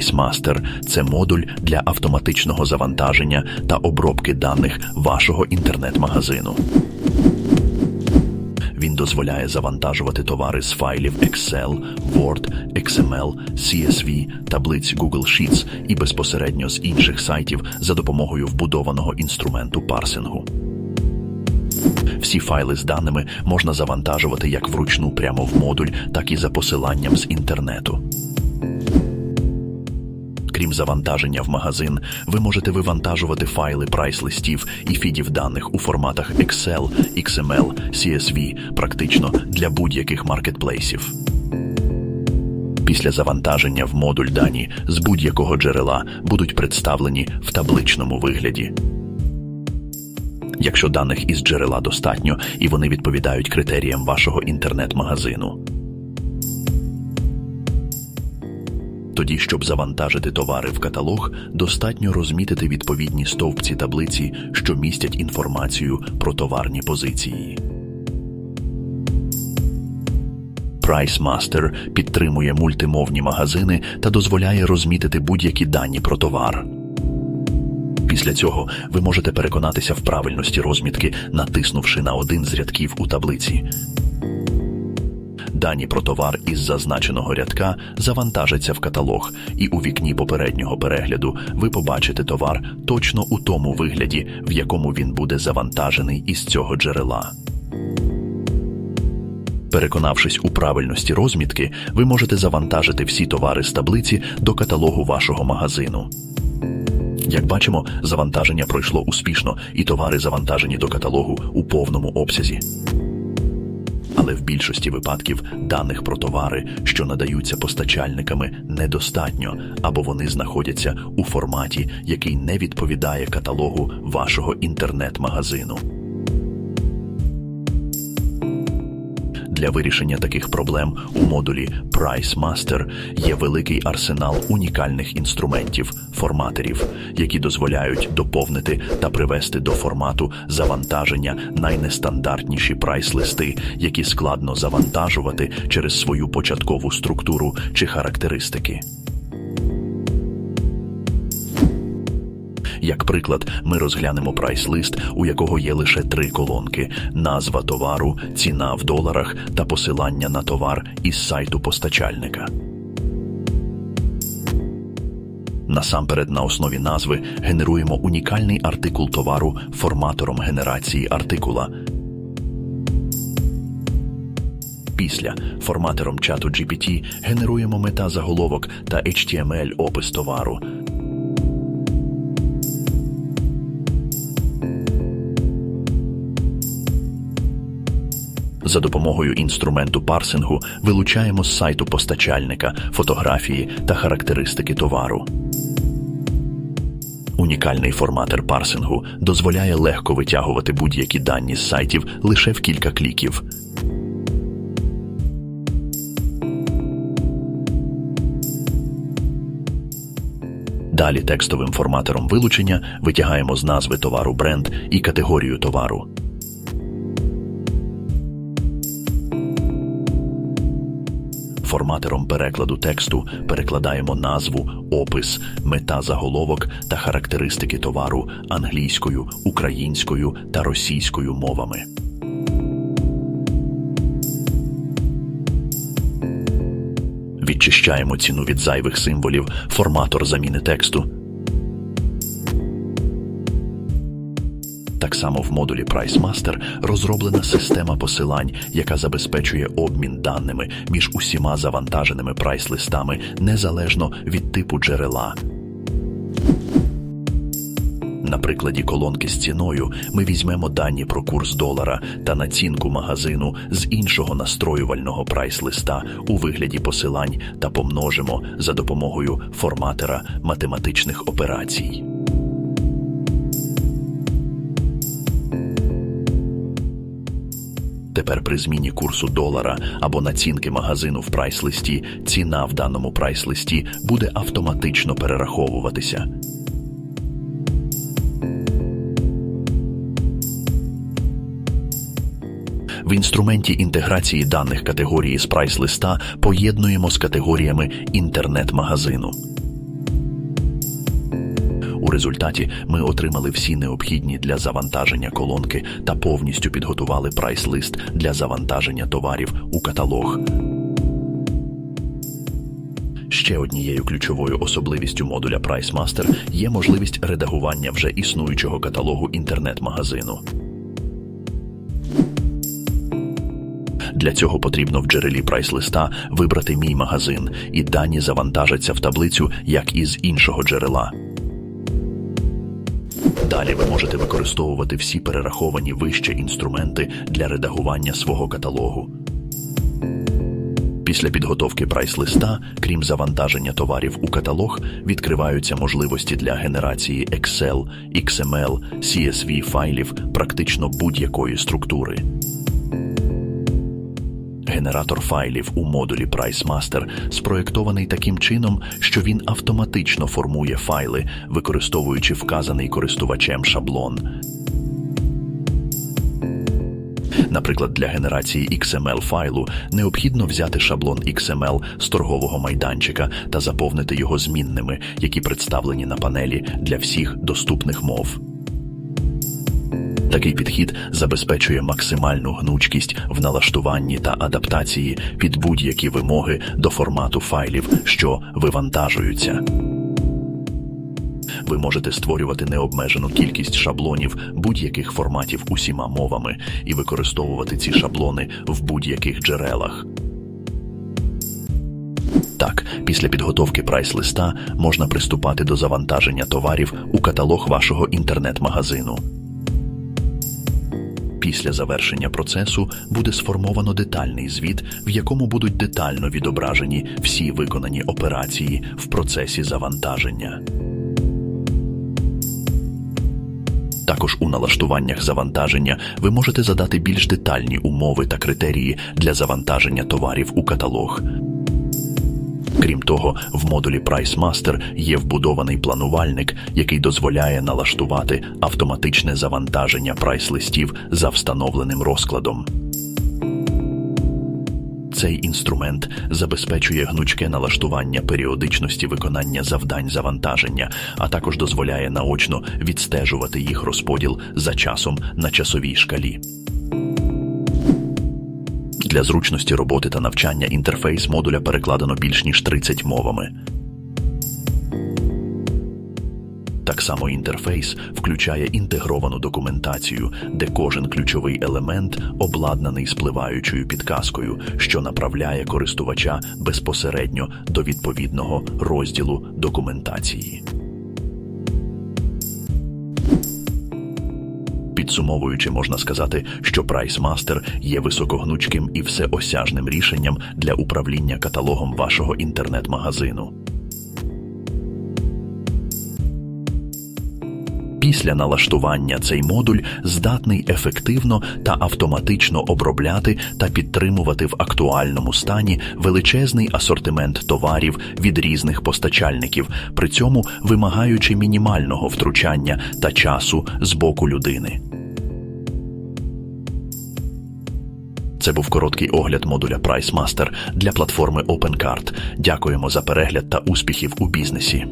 PriceMaster – це модуль для автоматичного завантаження та обробки даних вашого інтернет-магазину. Він дозволяє завантажувати товари з файлів Excel, Word, XML, CSV, таблиць Google Sheets і безпосередньо з інших сайтів за допомогою вбудованого інструменту парсингу. Всі файли з даними можна завантажувати як вручну прямо в модуль, так і за посиланням з інтернету. Крім завантаження в магазин, ви можете вивантажувати файли прайс-листів і фідів даних у форматах Excel, XML, CSV практично для будь-яких маркетплейсів. Після завантаження в модуль дані з будь-якого джерела будуть представлені в табличному вигляді. Якщо даних із джерела достатньо і вони відповідають критеріям вашого інтернет-магазину. Тоді, щоб завантажити товари в каталог, достатньо розмітити відповідні стовпці таблиці, що містять інформацію про товарні позиції. PriceMaster підтримує мультимовні магазини та дозволяє розмітити будь-які дані про товар. Після цього ви можете переконатися в правильності розмітки, натиснувши на один з рядків у таблиці. Дані про товар із зазначеного рядка завантажаться в каталог, і у вікні попереднього перегляду ви побачите товар точно у тому вигляді, в якому він буде завантажений із цього джерела. Переконавшись у правильності розмітки, ви можете завантажити всі товари з таблиці до каталогу вашого магазину. Як бачимо, завантаження пройшло успішно, і товари завантажені до каталогу у повному обсязі. Але в більшості випадків даних про товари, що надаються постачальниками, недостатньо або вони знаходяться у форматі, який не відповідає каталогу вашого інтернет-магазину. Для вирішення таких проблем у модулі PriceMaster є великий арсенал унікальних інструментів, форматерів, які дозволяють доповнити та привести до формату завантаження найнестандартніші прайс-листи, які складно завантажувати через свою початкову структуру чи характеристики. Як приклад, ми розглянемо прайс-лист, у якого є лише три колонки: назва товару, ціна в доларах та посилання на товар із сайту постачальника. Насамперед, на основі назви генеруємо унікальний артикул товару форматором генерації артикула. Після форматором чату GPT генеруємо мета заголовок та HTML опис товару. За допомогою інструменту парсингу вилучаємо з сайту постачальника фотографії та характеристики товару. Унікальний форматор парсингу дозволяє легко витягувати будь-які дані з сайтів лише в кілька кліків. Далі текстовим форматором вилучення витягаємо з назви товару бренд і категорію товару. Форматором перекладу тексту перекладаємо назву, опис, мета заголовок та характеристики товару англійською, українською та російською мовами. Відчищаємо ціну від зайвих символів, форматор заміни тексту. Так само в модулі PriceMaster розроблена система посилань, яка забезпечує обмін даними між усіма завантаженими прайс-листами незалежно від типу джерела. На прикладі колонки з ціною ми візьмемо дані про курс долара та націнку магазину з іншого настроювального прайс-листа у вигляді посилань та помножимо за допомогою форматора математичних операцій. Тепер при зміні курсу долара або націнки магазину в прайс-листі ціна в даному прайс-листі буде автоматично перераховуватися. В інструменті інтеграції даних категорії з прайс-листа поєднуємо з категоріями інтернет-магазину. У результаті ми отримали всі необхідні для завантаження колонки та повністю підготували прайс-лист для завантаження товарів у каталог. Ще однією ключовою особливістю модуля PriceMaster є можливість редагування вже існуючого каталогу інтернет-магазину. Для цього потрібно в джерелі прайс-листа вибрати мій магазин, і дані завантажаться в таблицю як із іншого джерела. Далі ви можете використовувати всі перераховані вище інструменти для редагування свого каталогу. Після підготовки прайс-листа, крім завантаження товарів у каталог, відкриваються можливості для генерації Excel, XML, CSV файлів практично будь-якої структури. Генератор файлів у модулі PriceMaster спроєктований таким чином, що він автоматично формує файли, використовуючи вказаний користувачем шаблон. Наприклад, для генерації XML файлу необхідно взяти шаблон XML з торгового майданчика та заповнити його змінними, які представлені на панелі для всіх доступних мов. Такий підхід забезпечує максимальну гнучкість в налаштуванні та адаптації під будь-які вимоги до формату файлів, що вивантажуються. Ви можете створювати необмежену кількість шаблонів будь-яких форматів усіма мовами і використовувати ці шаблони в будь-яких джерелах. Так, після підготовки прайс-листа можна приступати до завантаження товарів у каталог вашого інтернет-магазину. Після завершення процесу буде сформовано детальний звіт, в якому будуть детально відображені всі виконані операції в процесі завантаження. Також у налаштуваннях завантаження ви можете задати більш детальні умови та критерії для завантаження товарів у каталог. Крім того, в модулі PriceMaster є вбудований планувальник, який дозволяє налаштувати автоматичне завантаження прайс-листів за встановленим розкладом. Цей інструмент забезпечує гнучке налаштування періодичності виконання завдань завантаження, а також дозволяє наочно відстежувати їх розподіл за часом на часовій шкалі. Для зручності роботи та навчання інтерфейс модуля перекладено більш ніж 30 мовами. Так само інтерфейс включає інтегровану документацію, де кожен ключовий елемент обладнаний спливаючою підказкою, що направляє користувача безпосередньо до відповідного розділу документації. Підсумовуючи, можна сказати, що PriceMaster є високогнучким і всеосяжним рішенням для управління каталогом вашого інтернет-магазину. Після налаштування цей модуль здатний ефективно та автоматично обробляти та підтримувати в актуальному стані величезний асортимент товарів від різних постачальників, при цьому вимагаючи мінімального втручання та часу з боку людини. Це був короткий огляд модуля PriceMaster для платформи OpenCard. Дякуємо за перегляд та успіхів у бізнесі.